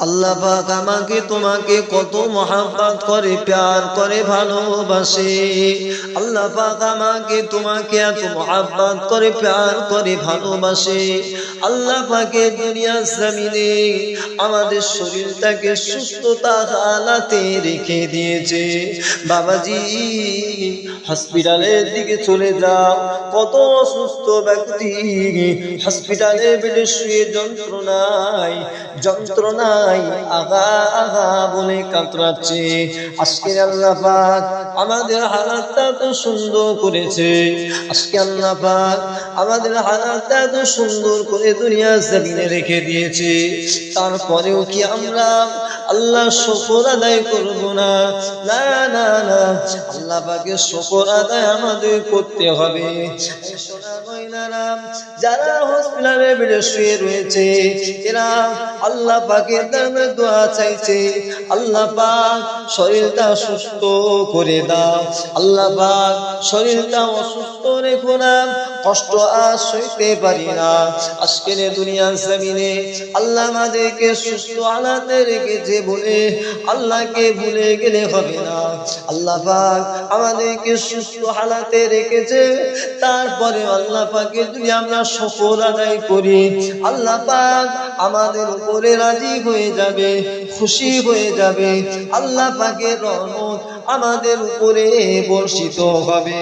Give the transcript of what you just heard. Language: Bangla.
আল্লাহ পাক আমাকে তোমাকে কত মহাব্বত করে, প্যার করে, ভালোবাসে। আল্লাহ পাক আমাকে তোমাকে এত মহাব্বত করে, প্যার করে, ভালোবাসে। আল্লাহ পাকে দুনিয়া জমিনে আমাদের শরীরটাকে সুস্থতা হালাতে রেখে দিয়েছে। বাবাজি, হসপিটালের দিকে চলে যাও। কত অসুস্থ ব্যক্তি, হসপিটালে বেডে শুয়ে যন্ত্রণায় যন্ত্রণায় আগা আগা বলে কাতরাচ্ছে। আজকে আল্লাহ পাক আমাদের হালাতটা এত সুন্দর করেছে। আজকে আল্লাহ পাক আমাদের হালাতটা এত সুন্দর করে দুনিয়া জমিনে রেখে দিয়েছে। তারপরেও কি আমরা আল্লাহ শকর আদায় করব না? না না না, আল্লাহ পাকে শকর আদায় আমাদের করতে হবে। যারা হসপিটালে বেডে শুয়ে রয়েছে, এরা আল্লাহ পাকের দোয়া চাইছে। আল্লাহ পাক শরীরটা সুস্থ করে দাও। আল্লাহ পাক শরীরটা অসুস্থ রেখো না, কষ্ট আর সইতে পারি না। আজকের দুনিয়ার জমিনে আল্লাহ আমাদেরকে সুস্থ আলাদে রেখেছে বলে আল্লাহকে ভুলে গেলে হবে না। আল্লাহ পাক আমাদেরকে সুস্থ হালাতে রেখেছে, তারপরে আল্লাহ পাকে যদি আমরা শকর আদায় করি আল্লাহ পাক আমাদের উপরে রাজি হয়ে যাবে, খুশি হয়ে যাবে। আল্লাহ পাকের রহমত আমাদের উপরে বর্ষিত হবে।